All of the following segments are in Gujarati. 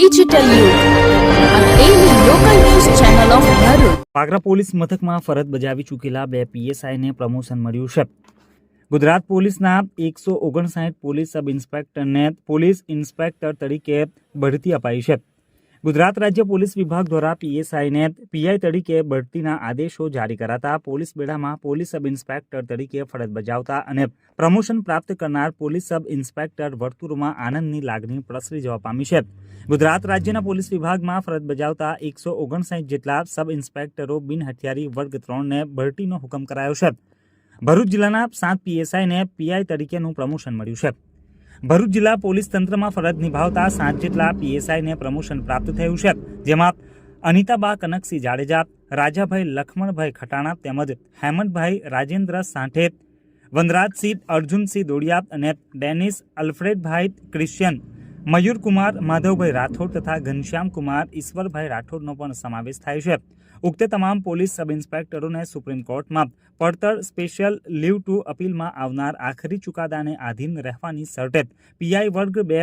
ડિજિટલ યુગ પોલીસ મથકમાં ફરજ બજાવી ચૂકેલા બે પીએસઆઈને પ્રમોશન મળ્યું છે. ગુજરાત પોલીસના એકસો ઓગણસાઠ પોલીસ સબ ઇન્સ્પેક્ટરને પોલીસ ઇન્સ્પેક્ટર તરીકે બઢતી અપાઈ છે. ગુજરાત રાજ્ય પોલીસ વિભાગ દ્વારા પીએસઆઈને પીઆઈ તરીકે બઢતીના આદેશો જારી કરાતા પોલીસ બેડામાં પોલીસ સબ ઇન્સ્પેક્ટર તરીકે ફરજ બજાવતા અને પ્રમોશન પ્રાપ્ત કરનાર પોલીસ સબ ઇન્સ્પેક્ટર વર્તુળમાં આનંદની લાગણી પ્રસરી જવા પામી છે. ગુજરાત રાજ્યના પોલીસ વિભાગમાં ફરજ બજાવતા એકસો ઓગણસાઠ જેટલા સબ ઇન્સ્પેક્ટરો બિન હથિયારી વર્ગ ત્રણને બઢતીનો હુકમ કરાયો છે. ભરૂચ જિલ્લાના સાત પીએસઆઈને પીઆઈ તરીકેનું પ્રમોશન મળ્યું છે. ભરૂચ જિલ્લા પોલીસ તંત્રમાં ફરજ નિભાવતા સાત જેટલા પીએસઆઈને પ્રમોશન પ્રાપ્ત થયું છે. જેમાં અનિતાબા કનકસિંહ જાડેજા, રાજાભાઈ લખમણભાઈ ખટાણા તેમજ હેમંતભાઈ રાજેન્દ્ર સાંઠે, વનરાજસિંહ અર્જુનસિંહ દોડિયા અને ડેનિસ અલ્ફ્રેડભાઈ ક્રિશ્ચિયન મયુરકુમાર, માધવભાઈ રાઠોડ તથા ઘનશ્યામકુમાર ઈશ્વરભાઈ રાઠોડનો પણ સમાવેશ થાય છે. ઉક્ત તમામ પોલીસ સબ ઇન્સ્પેક્ટરોને સુપ્રીમ કોર્ટમાં પડતર સ્પેશિયલ લીવ ટુ અપીલમાં આવનાર આખરી ચુકાદાને આધીન રહેવાની શરતે પીઆઈ વર્ગ બે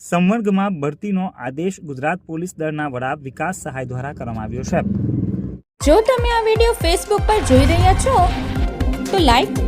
સંવર્ગમાં ભરતીનો આદેશ ગુજરાત પોલીસ દળના વડા વિકાસ સહાય દ્વારા કરવામાં આવ્યો છે. જો તમે આ વિડિયો ફેસબુક પર જોઈ રહ્યા છો, તો લાઈક